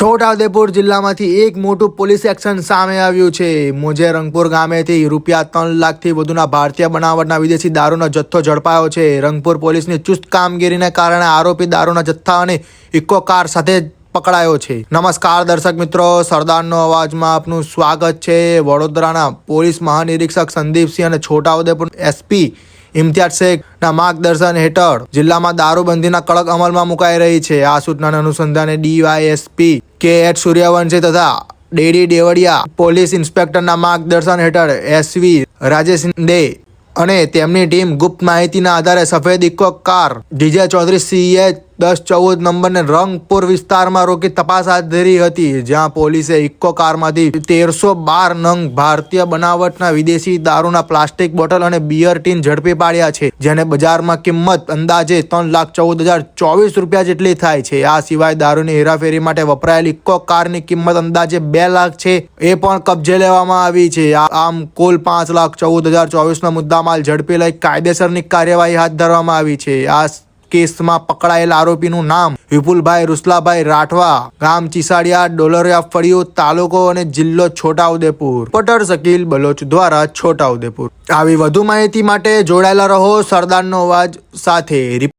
છોટાઉદેપુર જિલ્લામાંથી એક મોટું પોલીસ એક્શન સામે આવ્યું છે. મોજે રંગપુર ગામેથી રૂપિયા ત્રણ લાખથી વધુના ભારતીય બનાવટના વિદેશી દારૂનો જથ્થો ઝડપાયો છે. રંગપુર પોલીસની ચુસ્ત કામગીરીને કારણે આરોપી દારૂના જથ્થા અને ઇકો કાર સાથે પકડાયો છે. નમસ્કાર દર્શક મિત્રો, સરદારનો અવાજમાં આપનું સ્વાગત છે. વડોદરાના પોલીસ મહાનિરીક્ષક સંદીપસિંહ અને છોટાઉદેપુર એસપી ઇમ્તિયાઝ શેખના માર્ગદર્શન હેઠળ જિલ્લામાં દારૂબંધીના કડક અમલમાં મુકાઈ રહી છે. આ સૂચનાના અનુસંધાને ડીવાયએસપી કે એચ. સૂર્યવંશી તથા ડેડી દેવડિયા પોલીસ ઇન્સ્પેક્ટરના માર્ગદર્શન હેઠળ એસવી રાજેશ ડે અને તેમની ટીમ ગુપ્ત માહિતીના આધારે સફેદ Eco car DJ Chaudhary CH દસ ચૌદ નંબરને રંગપુર વિસ્તારમાં રોકી તપાસ હાથ ધરી હતી, જ્યાં પોલીસે ઇકો કારમાંથી તેરસો બાર નંગ ભારતીય બનાવટના વિદેશી દારૂના પ્લાસ્ટિક બોટલ અને બિયર ટીન ઝડપી પાડ્યા છે, જેને બજારમાં કિંમત અંદાજે ત્રણ લાખ ચૌદ હજાર ચોવીસ રૂપિયા જેટલી થાય છે. આ સિવાય દારૂની હેરાફેરી માટે વપરાયેલી ઇકો કારની કિંમત અંદાજે બે લાખ છે, એ પણ કબજે લેવામાં આવી છે. આમ કુલ પાંચ લાખ ચૌદ હજાર ચોવીસનો મુદ્દામાલ ઝડપી લઈ કાયદેસરની કાર્યવાહી હાથ ધરવામાં આવી છે. આ કેસમાં પકડાયેલ આરોપીનું નામ વિપુલભાઈ રૂસલાભાઈ રાઠવા, ગામ ચીસાડિયા, ડોલરિયા ફળિયું તાલુકો અને જિલ્લો છોટાઉદેપુર. પટર શકીલ બલોચ દ્વારા છોટાઉદેપુર. આવી વધુ માહિતી માટે જોડાયેલા રહો સરદારનો અવાજ સાથે.